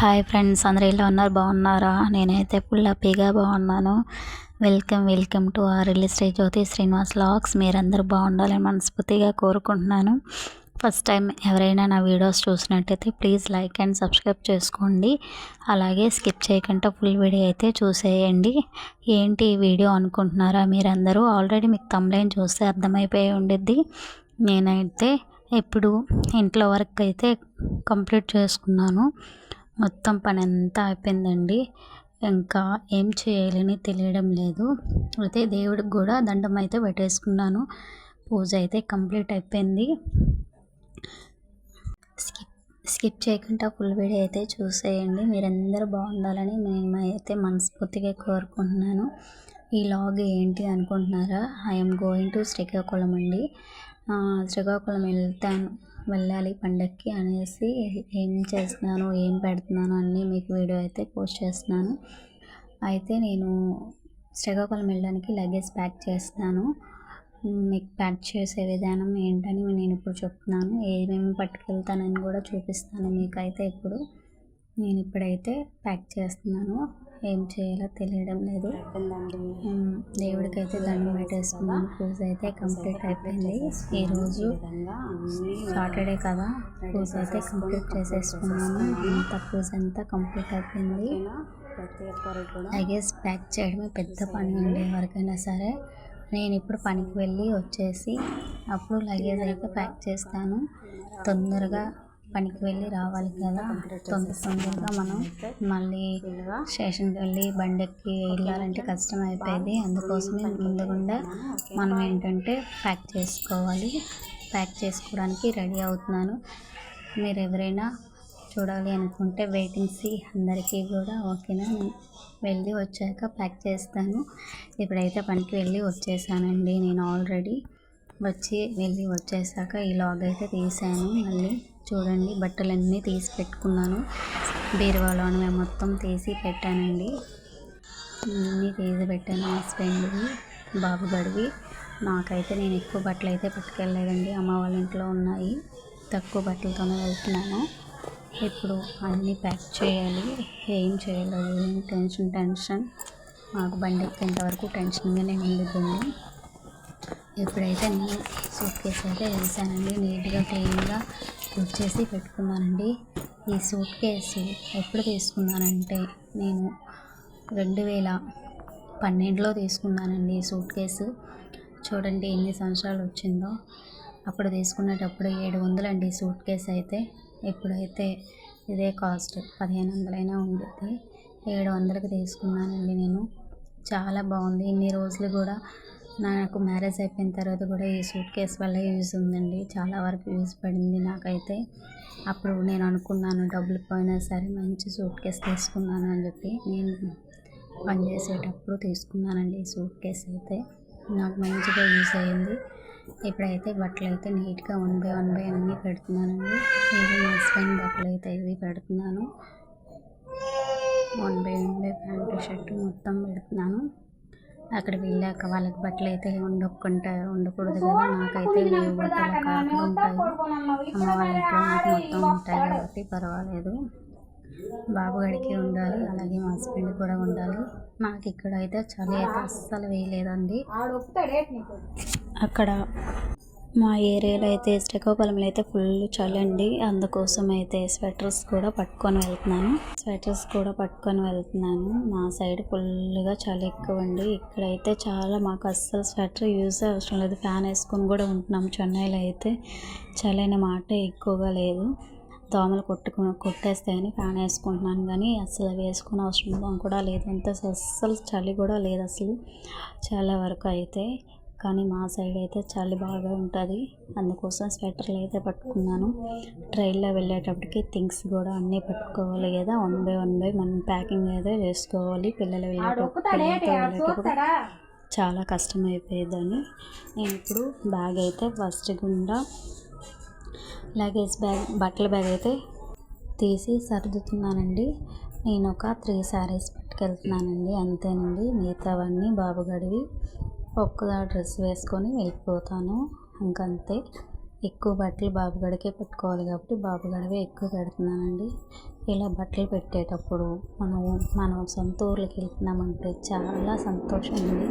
Hi friends అందరూ ఎలా ఉన్నారు? బాగున్నారా? నేనైతే ఫుల్ హ్యాపీగా బాగున్నాను. Welcome welcome to our release Sri Jyothi Srinivas vlogs మీరందరూ బాగుండాలని మనస్ఫూర్తిగా కోరుకుంటున్నాను. ఫస్ట్ టైం ఎవరైనా నా వీడియోస్ చూసినట్టయితే ప్లీజ్ లైక్ అండ్ సబ్స్క్రైబ్ చేసుకోండి. అలాగే స్కిప్ చేయకుండా ఫుల్ వీడియో అయితే చూసేయండి. ఏంటి ఈ వీడియో అనుకుంటున్నారా మీరందరూ? ఆల్రెడీ మీకు తమ్లైన్ చూస్తే అర్థమైపోయి ఉండిద్ది. నేనైతే ఇప్పుడు ఇంట్లో వర్క్ అయితే కంప్లీట్ చేసుకున్నాను. మొత్తం పని అంతా అయిపోయిందండి. ఇంకా ఏం చేయాలని తెలియడం లేదు. అయితే దేవుడికి కూడా దండం అయితే పెట్టేసుకున్నాను. పూజ అయితే కంప్లీట్ అయిపోయింది. స్కిప్ స్కిప్ చేయకుండా ఫుల్ వీడియో అయితే చూసేయండి. మీరందరూ బాగుండాలని నేను అయితే మనస్ఫూర్తిగా కోరుకుంటున్నాను. ఈ లాగ్ ఏంటి అనుకుంటున్నారా? ఐఎమ్ గోయింగ్ టు శ్రీకాకుళం అండి. శ్రీకాకుళం వెళ్తాను. వెళ్ళాలి పండక్కి అనేసి ఏం చేస్తున్నాను ఏం పెడుతున్నాను అన్నీ మీకు వీడియో అయితే పోస్ట్ చేస్తున్నాను. అయితే నేను శ్రీకాకుళం వెళ్ళడానికి లగేజ్ ప్యాక్ చేస్తున్నాను. మీకు ప్యాక్ చేసే విధానం ఏంటని నేను ఇప్పుడు చెప్తున్నాను. ఏమేమి పట్టుకెళ్తానని కూడా చూపిస్తాను మీకైతే ఇప్పుడు. నేను ఇప్పుడైతే ప్యాక్ చేస్తున్నాను. ఏం చేయాలో తెలియడం లేదు. దేవుడికి అయితే దండం పెట్టేసుకున్నాను పూజ అయితే కంప్లీట్ అయిపోయింది. ఈరోజు సాటర్డే కదా. పూజ అయితే కంప్లీట్ చేసేసుకున్నాను అంత పూజ అంతా కంప్లీట్ అయిపోయింది. ఐ గెస్ ప్యాక్ చేయడమే పెద్ద పని ఉండే ఎవరికైనా సరే. నేను ఇప్పుడు పనికి వెళ్ళి వచ్చేసి అప్పుడు లగేజ్ అయితే ప్యాక్ చేస్తాను. తొందరగా పనికి వెళ్ళి రావాలి కదా. తొందర తొందరగా మనం మళ్ళీ స్టేషన్కి వెళ్ళి బండి ఎక్కి వెళ్ళాలంటే కష్టం అయిపోయింది అందుకోసమే ముందుగుండా మనం ఏంటంటే ప్యాక్ చేసుకోవాలి. ప్యాక్ చేసుకోవడానికి రెడీ అవుతున్నాను. మీరు ఎవరైనా చూడాలి అనుకుంటే వెయిటింగ్స్ అందరికీ కూడా ఓకేనా? వెళ్ళి వచ్చాక ప్యాక్ చేస్తాను. ఇప్పుడైతే పనికి వెళ్ళి వచ్చేసానండి నేను ఆల్రెడీ. వచ్చి వెళ్ళి వచ్చేసాక ఈ లాగ్ అయితే తీసాను మళ్ళీ. చూడండి బట్టలన్నీ తీసి పెట్టుకున్నాను. బీరువాలోనే మొత్తం తీసి పెట్టానండి. అన్నీ తీసి పెట్టాను హస్బెండ్వి బాబు గడివి నాకైతే నేను ఎక్కువ బట్టలు అయితే పట్టుకెళ్ళలేదండి. అమ్మ వాళ్ళ ఇంట్లో ఉన్నాయి. తక్కువ బట్టలతోనే వెళ్తున్నాను. ఇప్పుడు అన్నీ ప్యాక్ చేయాలి. ఏం చేయలేదు ఏం టెన్షన్ టెన్షన్. మాకు బండి ఎక్కేంత వరకు టెన్షన్గానే ఉండిపోయింది ఎప్పుడైతే నేను సూట్ కేసు అయితే వేసానండి నీట్గా క్లీన్గా వచ్చేసి పెట్టుకున్నానండి. ఈ సూట్ కేసు ఎప్పుడు తీసుకున్నానంటే నేను రెండు వేల పన్నెండులో తీసుకున్నానండి ఈ సూట్ కేసు. చూడండి ఎన్ని సంవత్సరాలు వచ్చిందో. అప్పుడు తీసుకునేటప్పుడు ఏడు వందలండి సూట్ కేసు అయితే. ఎప్పుడైతే ఇదే కాస్ట్ పదిహేను వందలైనా ఉంటుంది ఏడు వందలకి తీసుకున్నానండి నేను. చాలా బాగుంది. ఇన్ని రోజులు కూడా నాకు మ్యారేజ్ అయిపోయిన తర్వాత కూడా ఈ సూట్ కేస్ వల్ల యూజ్ ఉందండి. చాలా వరకు యూజ్ పడింది నాకైతే. అప్పుడు నేను అనుకున్నాను డబ్బులు పోయినా సరే మంచి సూట్ కేస్ తీసుకున్నాను అని చెప్పి. నేను పనిచేసేటప్పుడు తీసుకున్నానండి ఈ సూట్ కేస్ అయితే. నాకు మంచిగా యూజ్ అయ్యింది ఇప్పుడైతే బట్టలు అయితే నీట్గా వన్ బై వన్ బై అన్నీ పెడుతున్నానండి. ఇది మా హస్బెండ్ బట్టలు అయితే ఇవి పెడుతున్నాను. One by one by pant shirt మొత్తం పెడుతున్నాను. అక్కడ వెళ్ళాక వాళ్ళకి బట్టలు అయితే ఉండకుండా ఉండకూడదు కదా. నాకైతే లేవు బట్టలు కాకుండా ఉంటాయి. అమ్మ వాళ్ళ ఇంట్లో నాకు మొత్తం ఉంటాయి కాబట్టి పర్వాలేదు. బాబు గడికి ఉండాలి. అలాగే మా హస్బెండ్ కూడా ఉండాలి. మాకు ఇక్కడ అయితే చలి అయితే అస్సలు వేయలేదండి. అక్కడ మా ఏరియాలో అయితే శ్రీకాకుళంలో అయితే ఫుల్ చలి అండి అందుకోసం అయితే స్వెటర్స్ కూడా పట్టుకొని వెళ్తున్నాను. స్వెటర్స్ కూడా పట్టుకొని వెళ్తున్నాను. మా సైడ్ ఫుల్గా చలి ఎక్కువ అండి ఇక్కడైతే చాలా మాకు అస్సలు స్వెటర్ యూజ్ అవసరం లేదు. ఫ్యాన్ వేసుకొని కూడా ఉంటున్నాం. చెన్నైలో అయితే చలి అనే మాట ఎక్కువగా లేదు. దోమలు కొట్టుకుని కొట్టేస్తాయని ఫ్యాన్ వేసుకుంటున్నాను కానీ అసలు వేసుకుని అవసరం కూడా లేదు. అంత అస్సలు చలి కూడా లేదు అసలు చాలా వరకు అయితే కానీ మా సైడ్ అయితే చలి బాగా ఉంటుంది. అందుకోసం స్వెటర్లు అయితే పట్టుకున్నాను. ట్రైన్లో వెళ్ళేటప్పటికి థింగ్స్ కూడా అన్నీ పట్టుకోవాలి కదా. వన్ బై వన్ బై మనం ప్యాకింగ్ అయితే చేసుకోవాలి. పిల్లలు వెళ్ళేటప్పుడు పిల్లలతో వెళ్ళేటప్పుడు చాలా కష్టం అయిపోయేదని నేను ఇప్పుడు బ్యాగ్ అయితే ఫస్ట్ గుండా లగేజ్ బ్యాగ్ బట్టల బ్యాగ్ అయితే తీసి సర్దుతున్నానండి. నేను ఒక త్రీ శారీస్ పట్టుకెళ్తున్నానండి. అంతేనండి. మిగతావన్నీ బాబు గడివి ఒక్క డ్రెస్ వేసుకొని వెళ్ళిపోతాను. ఇంకంతే. ఎక్కువ బట్టలు బాబుగడికే పెట్టుకోవాలి కాబట్టి బాబుగడవే ఎక్కువ పెడుతున్నానండి. ఇలా బట్టలు పెట్టేటప్పుడు మనం మనం సొంత ఊర్లకి వెళ్తున్నామంటే చాలా సంతోషం అండి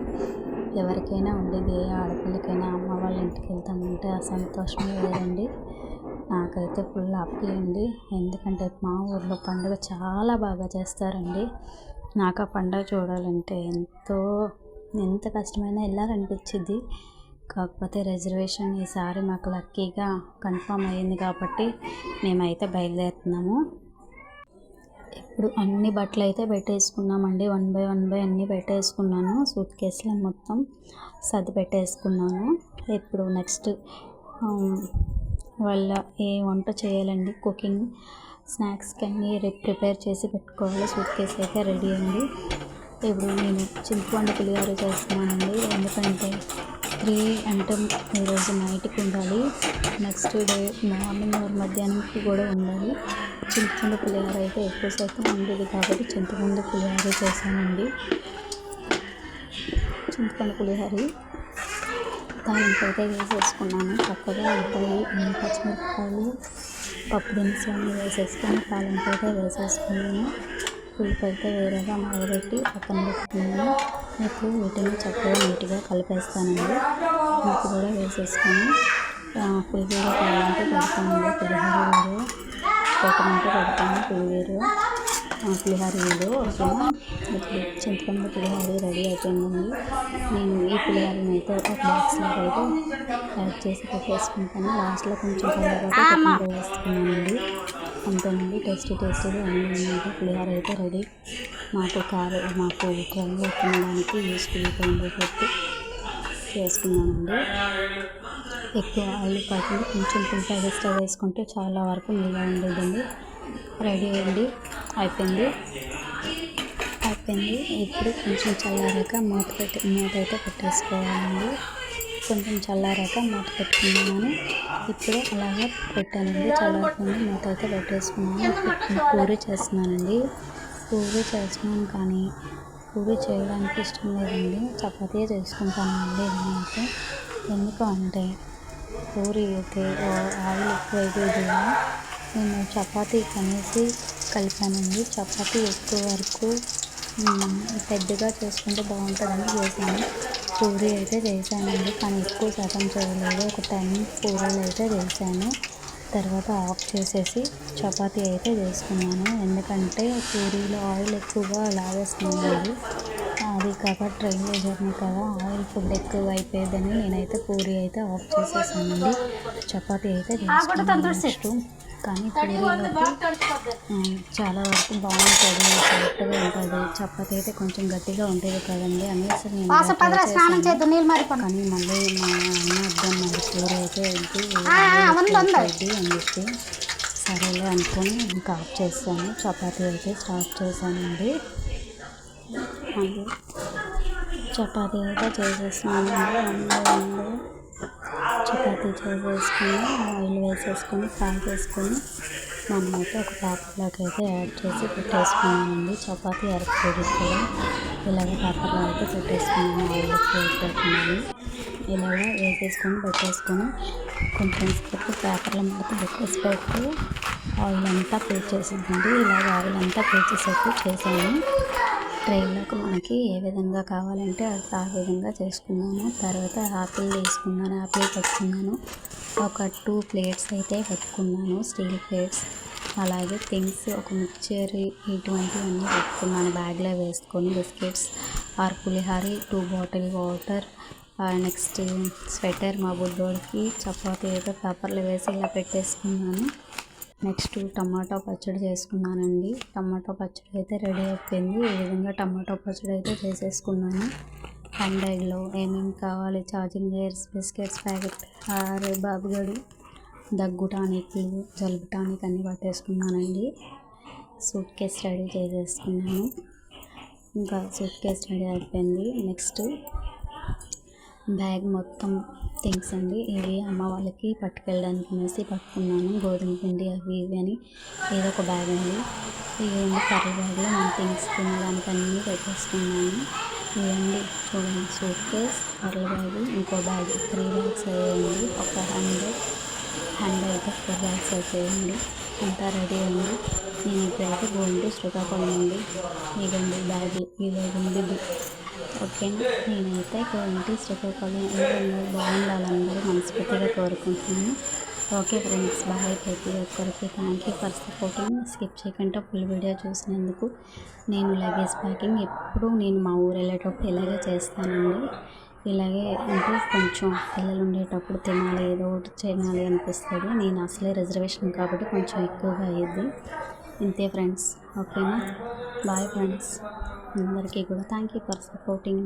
ఎవరికైనా ఉండేది ఏ ఆడపిల్లకైనా అమ్మ వాళ్ళ ఇంటికి వెళ్తామంటే ఆ సంతోషమే లేదండి నాకైతే ఫుల్ హ్యాపీ అండి. ఎందుకంటే మా ఊర్లో పండుగ చాలా బాగా చేస్తారండి. నాకు ఆ పండుగ చూడాలంటే ఎంతో ఎంత కష్టమైనా వెళ్ళాలనిపించింది కాకపోతే రిజర్వేషన్ ఈసారి మాకు లక్కీగా కన్ఫామ్ అయ్యింది కాబట్టి మేమైతే బయలుదేరుతున్నాము. ఇప్పుడు అన్ని బట్టలు అయితే పెట్టేసుకున్నామండి. వన్ బై వన్ బై అన్నీ పెట్టేసుకున్నాను. సూట్ కేసులో మొత్తం సర్ది పెట్టేసుకున్నాను. ఇప్పుడు నెక్స్ట్ వాళ్ళ ఏ వంట చేయాలండి? కుకింగ్ స్నాక్స్కి అన్నీ రేపు ప్రిపేర్ చేసి పెట్టుకోవాలి. సూట్ కేసు అయితే రెడీ అండి ఇప్పుడు నేను చింతపండు పులిహోర చేస్తున్నానండి. ఎందుకంటే త్రీ అంటే ఈరోజు నైట్కి ఉండాలి. నెక్స్ట్ డే మార్నింగ్ మధ్యాహ్నంకి కూడా ఉండాలి. చింతపండు పులిహోర అయితే ఎక్కువ శాతం ఉండేది కాబట్టి చింతపండు పులిహోర చేశానండి. చింతపండు పులిహోర తాలింపు అయితే వేసేసుకున్నాను. చక్కగా ఉంటాయి పచ్చిమిరపకాయలు పప్పు దినుసులు అన్నీ వేసేసుకొని తాలింపు అయితే వేసేసుకున్నాను. పులుపు అయితే వేరేగా మరగబెట్టి పక్కన పెట్టుకున్నాను. ఇప్పుడు వీటిని చక్కగా నీట్గా కలిపేస్తానండి. ఉప్పు కూడా వేసేసుకొని పులిహోర కావాలంటే పెడతానండి. పులిహోర వేరు పెట్టమంటే పెడతాను పులిహోర పులిహోర వేరు ఓకేనా? ఇప్పుడు చింతపండు పులిహోర రెడీ అయిపోయిందండి. నేను ఈ పులిహోరని అయితే ఒక బాక్స్లో అయితే యాడ్ చేసి పెట్టేసుకుంటాను. లాస్ట్లో కొంచెం కలర్ వేసుకున్నానండి. అంతేనండి టేస్టీ టేస్టీగా అన్నీ పులిహోర అయితే రెడీ. మాకు కారు మాకు ట్రైన్లో తినడానికి యూస్ఫుల్గా ఉండేటట్టు చేసుకున్నానండి. ఎక్కువ ఆయిల్ కాకుండా కొంచెం కొంచెం ఎక్స్ట్రా వేసుకుంటే చాలా వరకు నీళ్ళ ఉండేదండి. రెడీ అయ్యింది అయిపోయింది. అయిపోయింది. ఇప్పుడు కొంచెం చల్లారాక మూత పెట్టి మూత అయితే పెట్టేసుకోవాలండి. కొంచెం చల్లారాక మూత పెట్టుకున్నాను ఇప్పుడు అలాగే పెట్టానండి చల్లారుతుంది మూత అయితే పెట్టేసుకున్నాను పూరి చేస్తున్నానండి. పూరి చేస్తున్నాను కానీ పూరి చేయడానికి ఇష్టం లేదండి. చపాతీ చేసుకుంటానండి నేనైతే ఎందుకు అంటే పూరి అయితే ఆయిల్ ఎక్కువ అయిపోయింది. నేను చపాతీ కనేసి కలిపానండి. చపాతీ ఎక్కువ వరకు పెద్దగా చేసుకుంటే బాగుంటుందని చేశాను. పూరి అయితే చేశానండి. కానీ ఎక్కువ శాతం చేయలేదు. ఒక టైం పూరీలు అయితే చేశాను తర్వాత ఆఫ్ చేసేసి చపాతీ అయితే చేసుకున్నాను. ఎందుకంటే పూరీలో ఆయిల్ ఎక్కువగా లాగేస్తున్నాను అది కాక ట్రైన్లో జర్నీ కదా ఆయిల్ ఫుడ్ ఎక్కువ అయిపోయేదని నేనైతే పూరి అయితే ఆఫ్ చేసేసానండి. చపాతీ అయితే చేసుకున్నాను. కానీ పూరీలోకి చాలా వరకు బాగుంటుంది కరెక్ట్గా ఉంటుంది. చపాతీ అయితే కొంచెం గట్టిగా ఉంటుంది కదండి అనేసి నేను కానీ మళ్ళీ మా అన్న అర్థం మరి పూరి అయితే ఏంటి అని చెప్పి సరేలే అనుకొని ఇంకా ఆఫ్ చేస్తాను. చపాతీ అయితే స్టార్ట్ చేశానండి చపాతీ అయితే చేసేస్తున్నాను. చపాతీ చేసేసుకుని ఆయిల్ వేసేసుకొని ఫ్రై చేసుకొని మనమైతే ఒక పేపర్లోకి అయితే యాడ్ చేసి పెట్టేసుకున్నానండి చపాతీ అరకు కూడా ఇలాగ పేపర్లో అయితే పెట్టేసుకున్నాను ఆయిల్ పెట్టినాను ఇలాగ వేసేసుకొని పెట్టేసుకొని కొంచెం సేపు పేపర్ల మీద పెట్టేసి పెట్టి ఆయిల్ అంతా పే చేసేదండి ఇలాగ ఆయిల్ అంతా పే చేసేట్టు చేశాను ట్రైన్లోకి మనకి ఏ విధంగా కావాలంటే అది ఆ విధంగా చేసుకున్నాను. తర్వాత ఆపిల్ తీసుకున్నాను ఆపిల్ పెట్టుకున్నాను. ఒక టూ ప్లేట్స్ అయితే పెట్టుకున్నాను స్టీల్ ప్లేట్స్. అలాగే థింగ్స్ ఒక మిక్చర్ ఇటువంటివన్నీ పెట్టుకున్నాను. బ్యాగ్లో వేసుకొని biscuits or పులిహారి two bottle water next sweater మా బుడ్డోడికి చపాతీ అయితే పేపర్లు వేసి ఇలా పెట్టేసుకున్నాను. నెక్స్ట్ టమాటో పచ్చడి చేసుకున్నానండి. టమాటో పచ్చడి అయితే రెడీ అయిపోయింది. ఈ విధంగా టమాటో పచ్చడి అయితే చేసేసుకున్నాను. పండగలో ఏమేమి కావాలి? ఛార్జింగ్ వైర్స్ బిస్కెట్స్ ప్యాకెట్ ఆరు బాబుగడు దగ్గు టానిక్లు జలుబు టానిక్ అన్నీ పట్టేసుకున్నానండి. సూట్ కేస్ రెడీ చేసేసుకున్నాను. ఇంకా సూట్ కేస్ రెడీ అయిపోయింది. నెక్స్ట్ బ్యాగ్ మొత్తం థింగ్స్ అండి. ఇవి అమ్మ వాళ్ళకి పట్టుకెళ్ళడానికి అనేసి పట్టుకున్నాను. గోధుమ పిండి అవి ఇవి అని ఏదో ఒక బ్యాగ్ అండి. ఇవేంటి కర్రీ బ్యాగ్లో మన థింగ్స్ తినడానికి అన్నీ పెట్టేసుకున్నాను. ఇవన్నీ చూడండి సూట్ కేస్ కర్రీ బ్యాగ్ ఇంకో బ్యాగ్ త్రీ బ్యాగ్స్ అయ్యాయండి. ఒక హ్యాండ్ హ్యాండ్ అయితే ఫోర్ బ్యాగ్స్ అయిపోయాయండి. అంతా రెడీ అయింది నేను ఇప్పుడైతే గోల్డ్ శ్రీకాకుళం అండి. ఇదండి బ్యాగ్. ఇదండి ఉంది ఓకే. నేనైతే ఇంటి శ్రీకాకుళం బాగుండాలని మనస్ఫూర్తిగా కోరుకుంటున్నాను. Okay friends bye. ప్రతి ఒక్కరికి thank you for supporting skip చేయకుండా ఫుల్ వీడియో చూసినందుకు నేను లగేజ్ ప్యాకింగ్ ఎప్పుడు నేను మా ఊరు వెళ్ళేటప్పుడు ఇలాగే చేస్తానండి. ఇలాగే అంటే కొంచెం పిల్లలు ఉండేటప్పుడు తినాలి ఏదో ఒకటి తినాలి అనిపిస్తుంది. నేను అసలే రిజర్వేషన్ కాబట్టి కొంచెం ఎక్కువగా అయ్యింది ఇంతే ఫ్రెండ్స్ ఓకేనా? Bye friends. అందరికీ కూడా థ్యాంక్ యూ ఫర్ సపోర్టింగ్